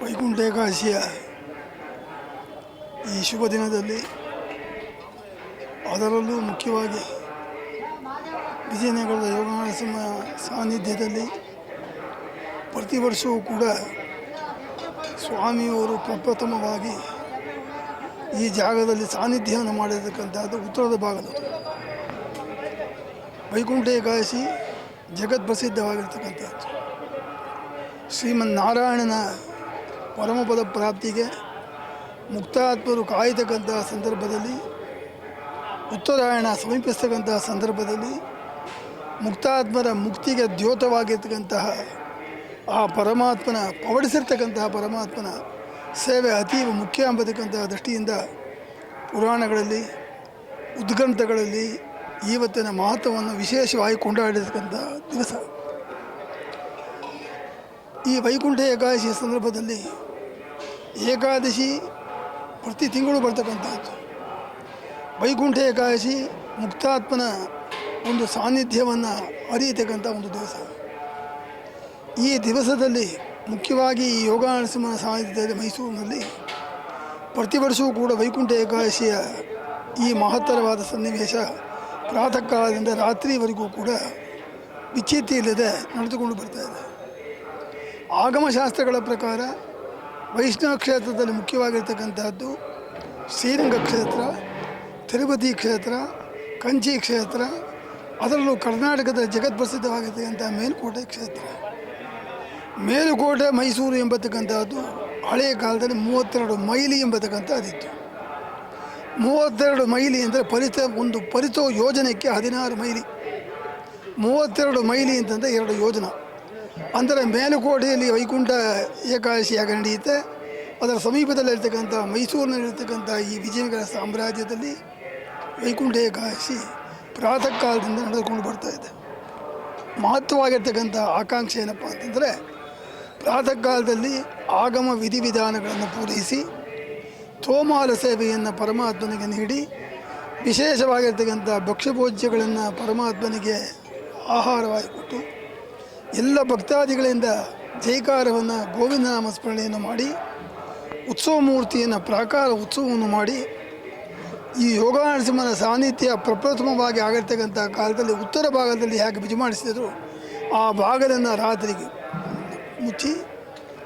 ವೈಕುಂಠ ಏಕಾದಶಿಯ ಈ ಶುಭ ದಿನದಲ್ಲಿ ಅದರಲ್ಲೂ ಮುಖ್ಯವಾಗಿ ವಿಜಯನಗರದ ಯೋಗನಾರಸಿಂಹ ಸಾನ್ನಿಧ್ಯದಲ್ಲಿ ಪ್ರತಿ ವರ್ಷವೂ ಕೂಡ ಸ್ವಾಮಿಯವರು ಪ್ರಪ್ರಥಮವಾಗಿ ಈ ಜಾಗದಲ್ಲಿ ಸಾನ್ನಿಧ್ಯವನ್ನು ಮಾಡಿರತಕ್ಕಂಥದ್ದು ಉತ್ತರದ ಭಾಗದಲ್ಲಿ ವೈಕುಂಠ ಏಕಾದಶಿ ಜಗತ್ ಪ್ರಸಿದ್ಧವಾಗಿರ್ತಕ್ಕಂಥದ್ದು ಶ್ರೀಮನ್ ನಾರಾಯಣನ ಪರಮಪದ ಪ್ರಾಪ್ತಿಗೆ ಮುಕ್ತಾತ್ಮರು ಕಾಯ್ತಕ್ಕಂತಹ ಸಂದರ್ಭದಲ್ಲಿ, ಉತ್ತರಾಯಣ ಸಮೀಪಿಸ್ತಕ್ಕಂತಹ ಸಂದರ್ಭದಲ್ಲಿ ಮುಕ್ತಾತ್ಮರ ಮುಕ್ತಿಗೆ ದ್ಯೋತವಾಗಿರ್ತಕ್ಕಂತಹ ಆ ಪರಮಾತ್ಮನ, ಪವಡಿಸಿರ್ತಕ್ಕಂತಹ ಪರಮಾತ್ಮನ ಸೇವೆ ಅತೀವ ಮುಖ್ಯ ಎಂಬತಕ್ಕಂತಹ ದೃಷ್ಟಿಯಿಂದ ಪುರಾಣಗಳಲ್ಲಿ, ಉದ್ಗ್ರಂಥಗಳಲ್ಲಿ ಇವತ್ತಿನ ಮಹತ್ವವನ್ನು ವಿಶೇಷವಾಗಿ ಕೊಂಡಾಡಿರ್ತಕ್ಕಂಥ ದಿವಸ. ಈ ವೈಕುಂಠ ಏಕಾದಶಿಯ ಸಂದರ್ಭದಲ್ಲಿ ಏಕಾದಶಿ ಪ್ರತಿ ತಿಂಗಳು ಬರ್ತಕ್ಕಂಥದ್ದು. ವೈಕುಂಠ ಏಕಾದಶಿ ಮುಕ್ತಾತ್ಮನ ಒಂದು ಸಾನ್ನಿಧ್ಯವನ್ನು ಅರಿಯತಕ್ಕಂಥ ಒಂದು ದಿವಸ. ಈ ದಿವಸದಲ್ಲಿ ಮುಖ್ಯವಾಗಿ ಈ ಯೋಗ ನರಸಿಂಹನ ಸಾನ್ನಿಧ್ಯದಲ್ಲಿ ಮೈಸೂರಿನಲ್ಲಿ ಪ್ರತಿ ವರ್ಷವೂ ಕೂಡ ವೈಕುಂಠ ಏಕಾದಶಿಯ ಈ ಮಹತ್ತರವಾದ ಸನ್ನಿವೇಶ ಪ್ರಾತಃ ಕಾಲದಿಂದ ರಾತ್ರಿವರೆಗೂ ಕೂಡ ವಿಚ್ಛೇತಿ ಇಲ್ಲದೆ ನಡೆದುಕೊಂಡು ಬರ್ತಾ ಇದೆ. ಆಗಮಶಾಸ್ತ್ರಗಳ ಪ್ರಕಾರ ವೈಷ್ಣವ ಕ್ಷೇತ್ರದಲ್ಲಿ ಮುಖ್ಯವಾಗಿರ್ತಕ್ಕಂಥದ್ದು ಶ್ರೀರಂಗ ಕ್ಷೇತ್ರ, ತಿರುಪತಿ ಕ್ಷೇತ್ರ, ಕಂಚಿ ಕ್ಷೇತ್ರ, ಅದರಲ್ಲೂ ಕರ್ನಾಟಕದ ಜಗತ್ಪ್ರಸಿದ್ಧವಾಗಿರ್ತಕ್ಕಂಥ ಮೇಲುಕೋಟೆ ಕ್ಷೇತ್ರ. ಮೇಲುಕೋಟೆ, ಮೈಸೂರು ಎಂಬತಕ್ಕಂಥದ್ದು ಹಳೆಯ ಕಾಲದಲ್ಲಿ ಮೂವತ್ತೆರಡು ಮೈಲಿ ಎಂಬತಕ್ಕಂಥದ್ದಿತ್ತು ಮೂವತ್ತೆರಡು ಮೈಲಿ ಅಂದರೆ ಪರಿತ ಒಂದು ಪರಿತೋ ಯೋಜನೆಗೆ ಹದಿನಾರು ಮೈಲಿ. ಮೂವತ್ತೆರಡು ಮೈಲಿ ಅಂತಂದರೆ ಎರಡು ಯೋಜನ. ಅಂದರೆ ಮೇಲುಕೋಟೆಯಲ್ಲಿ ವೈಕುಂಠ ಏಕಾದಶಿ ನಡೆಯುತ್ತೆ. ಅದರ ಸಮೀಪದಲ್ಲಿರ್ತಕ್ಕಂಥ ಮೈಸೂರಿನಲ್ಲಿರ್ತಕ್ಕಂಥ ಈ ವಿಜಯನಗರ ಸಾಮ್ರಾಜ್ಯದಲ್ಲಿ ವೈಕುಂಠ ಏಕಾದಶಿ ಪ್ರಾತಃ ಕಾಲದಿಂದ ನಡೆದುಕೊಂಡು ಬರ್ತಾ ಇದೆ. ಮಹತ್ವವಾಗಿರ್ತಕ್ಕಂಥ ಆಕಾಂಕ್ಷೆ ಏನಪ್ಪ ಅಂತಂದರೆ ಪ್ರಾತಃ ಕಾಲದಲ್ಲಿ ಆಗಮ ವಿಧಿವಿಧಾನಗಳನ್ನು ಪೂರೈಸಿ ತೋಮಾಲ ಸೇವೆಯನ್ನು ಪರಮಾತ್ಮನಿಗೆ ನೀಡಿ ವಿಶೇಷವಾಗಿರ್ತಕ್ಕಂಥ ಭಕ್ಷ್ಯಭೋಜ್ಯಗಳನ್ನು ಪರಮಾತ್ಮನಿಗೆ ಆಹಾರವಾಗಿ ಕೊಟ್ಟು ಎಲ್ಲ ಭಕ್ತಾದಿಗಳಿಂದ ಜೈಕಾರವನ್ನು ಗೋವಿಂದನಾಮ ಸ್ಮರಣೆಯನ್ನು ಮಾಡಿ, ಉತ್ಸವ ಮೂರ್ತಿಯನ್ನು, ಪ್ರಾಕಾರ ಉತ್ಸವವನ್ನು ಮಾಡಿ, ಈ ಯೋಗ ನರಸಿಂಹನ ಸಾನ್ನಿಧ್ಯ ಪ್ರಪ್ರಥಮವಾಗಿ ಆಗಿರ್ತಕ್ಕಂಥ ಕಾಲದಲ್ಲಿ, ಉತ್ತರ ಭಾಗದಲ್ಲಿ ಹೇಗೆ ಬಿಜಿ ಮಾಡಿಸಿದರು, ಆ ಭಾಗದನ್ನು ರಾತ್ರಿಗೆ ಮುಚ್ಚಿ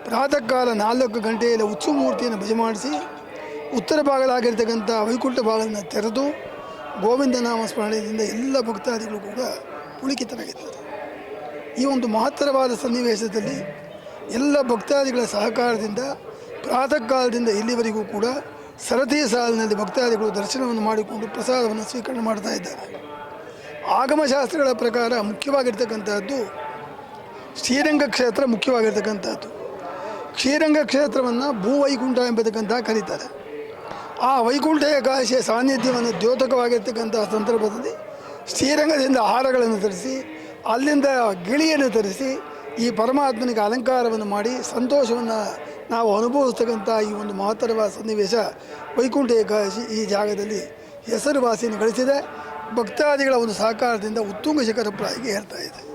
ಪ್ರಾತಃ ಕಾಲ ನಾಲ್ಕು ಗಂಟೆಯಲ್ಲಿ ಉತ್ಸವ ಮೂರ್ತಿಯನ್ನು ಭಜ ಮಾಡಿಸಿ, ಉತ್ತರ ಭಾಗದಾಗಿರ್ತಕ್ಕಂಥ ವೈಕುಂಠ ಭಾಗವನ್ನು ತೆರೆದು, ಗೋವಿಂದ ನಾಮ ಸ್ಮರಣೆಯಿಂದ ಎಲ್ಲ ಭಕ್ತಾದಿಗಳು ಕೂಡ ಪುಳಿಕಿತರಾಗಿದ್ದಾರೆ ಈ ಒಂದು ಮಹತ್ತರವಾದ ಸನ್ನಿವೇಶದಲ್ಲಿ ಎಲ್ಲ ಭಕ್ತಾದಿಗಳ ಸಹಕಾರದಿಂದ, ಪ್ರಾತಃ ಕಾಲದಿಂದ ಇಲ್ಲಿವರೆಗೂ ಕೂಡ ಸರತಿ ಸಾಲಿನಲ್ಲಿ ಭಕ್ತಾದಿಗಳು ದರ್ಶನವನ್ನು ಮಾಡಿಕೊಂಡು ಪ್ರಸಾದವನ್ನು ಸ್ವೀಕರಣೆ ಮಾಡ್ತಾ ಇದ್ದಾರೆ. ಆಗಮಶಾಸ್ತ್ರಗಳ ಪ್ರಕಾರ ಮುಖ್ಯವಾಗಿರ್ತಕ್ಕಂಥದ್ದು ಶ್ರೀರಂಗ ಕ್ಷೇತ್ರ ಮುಖ್ಯವಾಗಿರ್ತಕ್ಕಂಥದ್ದು. ಶ್ರೀರಂಗ ಕ್ಷೇತ್ರವನ್ನು ಭೂ ವೈಕುಂಠ ಎಂಬತಕ್ಕಂತಹ ಕರೀತಾರೆ. ಆ ವೈಕುಂಠ ಏಕಾದಶಿಯ ಸಾನ್ನಿಧ್ಯವನ್ನು ದ್ಯೋತಕವಾಗಿರ್ತಕ್ಕಂಥ ಸಂದರ್ಭದಲ್ಲಿ ಶ್ರೀರಂಗದಿಂದ ಆಹಾರಗಳನ್ನು ತರಿಸಿ ಅಲ್ಲಿಂದ ಗಿಳಿಯನ್ನು ತರಿಸಿ ಈ ಪರಮಾತ್ಮನಿಗೆ ಅಲಂಕಾರವನ್ನು ಮಾಡಿ ಸಂತೋಷವನ್ನು ನಾವು ಅನುಭವಿಸ್ತಕ್ಕಂಥ ಈ ಒಂದು ಮಹತ್ತರವಾದ ಸನ್ನಿವೇಶ ವೈಕುಂಠ ಏಕಾದಶಿ ಈ ಜಾಗದಲ್ಲಿ ಹೆಸರುವಾಸಿಯನ್ನು ಗಳಿಸಿದೆ. ಭಕ್ತಾದಿಗಳ ಒಂದು ಸಹಕಾರದಿಂದ ಉತ್ತುಂಗ ಶಿಖರ ಪ್ರಾಯಿಗೆ ಏರ್ತಾ ಇದೆ.